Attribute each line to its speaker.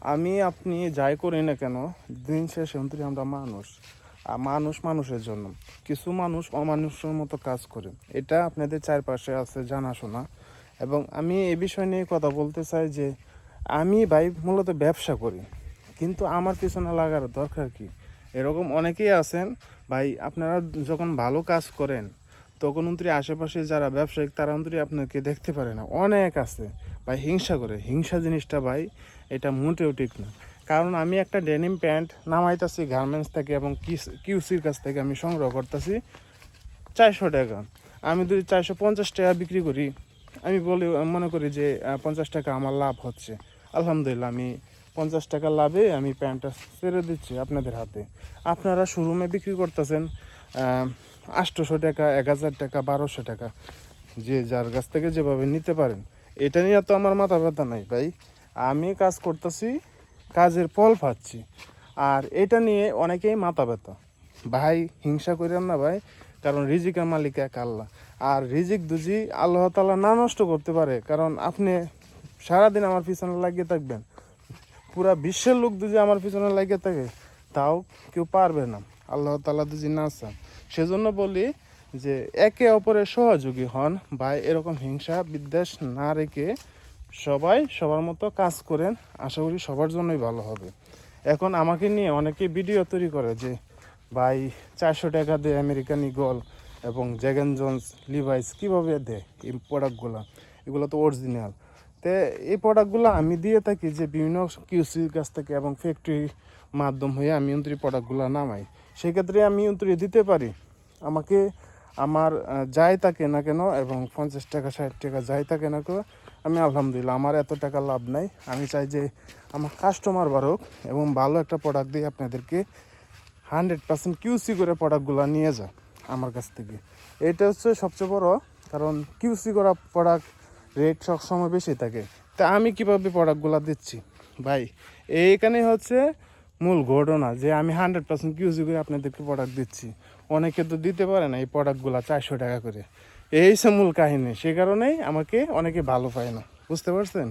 Speaker 1: আমি, আপনি যাই করি না কেন, দিন শেষে অন্তরি আমরা মানুষ। আর মানুষ মানুষের জন্য। কিছু মানুষ অমানুষের মতো কাজ করে। এটা আপনাদের চারপাশে আছে জানাশোনা। এবং আমি এ বিষয় নিয়ে কথা বলতে চাই যে, আমি ভাই মূলত ব্যবসা করি। কিন্তু আমার পিছনে লাগার দরকার কি? এরকম অনেকেই আছেন, ভাই আপনারা যখন ভালো কাজ করেন, তখন অন্তরি আশেপাশে যারা ব্যবসায়িক, তারা অন্তরি আপনাকে দেখতে পারে না। অনেক আছে। ভাই, হিংসা করে। হিংসা জিনিসটা ভাই, এটা মোটেও ঠিক না। কারণ আমি একটা ডেনিম প্যান্ট নামাইতেছি গার্মেন্টস থেকে এবং কিউসির কাছ থেকে আমি সংগ্রহ করতেছি চারশো টাকা। আমি যদি চারশো পঞ্চাশ টাকা বিক্রি করি, আমি বলি, মনে করি যে পঞ্চাশ টাকা আমার লাভ হচ্ছে। আলহামদুলিল্লাহ, আমি পঞ্চাশ টাকা লাভে আমি প্যান্টটা ছেড়ে দিচ্ছি আপনাদের হাতে। আপনারা শোরুমে বিক্রি করতেছেন আটশোশো টাকা, এক হাজার টাকা, বারোশো টাকা, যে যার কাছ থেকে যেভাবে নিতে পারেন। এটা নিয়ে তো আমার মাথা ব্যথা নাই ভাই। আমি কাজ করতেছি, কাজের ফল পাচ্ছি। আর এটা নিয়ে অনেকেই মাথা ব্যথা। ভাই, হিংসা করেন না ভাই, কারণ রিজিকের মালিক এক আল্লাহ। আর রিজিক দুজি আল্লাহ তালা না নষ্ট করতে পারে, কারণ আপনি সারাদিন আমার পিছনে লাগিয়ে থাকবেন। পুরা বিশ্বের লোক দুজি আমার পিছনে লাগিয়ে থাকে, তাও কেউ পারবে না। আল্লাহ তালা দুজি না চান। সেজন্য বলি যে একে অপরের সহযোগী হন ভাই এরকম হিংসা বিদ্বেষ না রেখে সবাই সবার মতো কাজ করেন, আশা করি সবার জন্যই ভালো হবে। এখন আমাকে নিয়ে অনেকে ভিডিও তৈরি করে যে, ভাই, চারশো টাকা দেয় আমেরিকান ইগল এবং জ্যাগেন জন্স, লিভাইস, কীভাবে দেয় এই প্রোডাক্টগুলো? এগুলো তো অরিজিনাল। তো এই প্রোডাক্টগুলো আমি দিয়ে থাকি যে বিভিন্ন কিউসির কাছ থেকে এবং ফ্যাক্টরি মাধ্যম হয়ে আমি অন্তরি প্রোডাক্টগুলো নামাই। সেক্ষেত্রে আমি অন্তরি দিতে পারি। আমাকে আমার যাই থাকে না কেন এবং পঞ্চাশ টাকা, ষাট টাকা যাই থাকে না কেন, আমি আলহামদুলিল্লাহ, আমার এত টাকা লাভ নাই। আমি চাই যে আমার কাস্টমার বাড়ুক এবং ভালো একটা প্রোডাক্ট দিয়ে আপনাদেরকে হান্ড্রেড পার্সেন্ট কিউসি করে প্রোডাক্টগুলো নিয়ে যা আমার কাছ থেকে। এটা হচ্ছে সবচেয়ে বড়, কারণ কিউসি করা প্রোডাক্ট রেট সবসময় বেশি থাকে। তা আমি কীভাবে প্রোডাক্টগুলো দিচ্ছি? ভাই, এইখানে হচ্ছে মূল ঘটনা যে আমি হান্ড্রেড পার্সেন্ট কিউজি করে আপনাদেরকে প্রোডাক্ট দিচ্ছি। অনেকে তো দিতে পারে না এই প্রোডাক্টগুলো চারশো টাকা করে। এই সে মূল কাহিনী। সে কারণেই আমাকে অনেকে ভালো পায় না। বুঝতে পারছেন?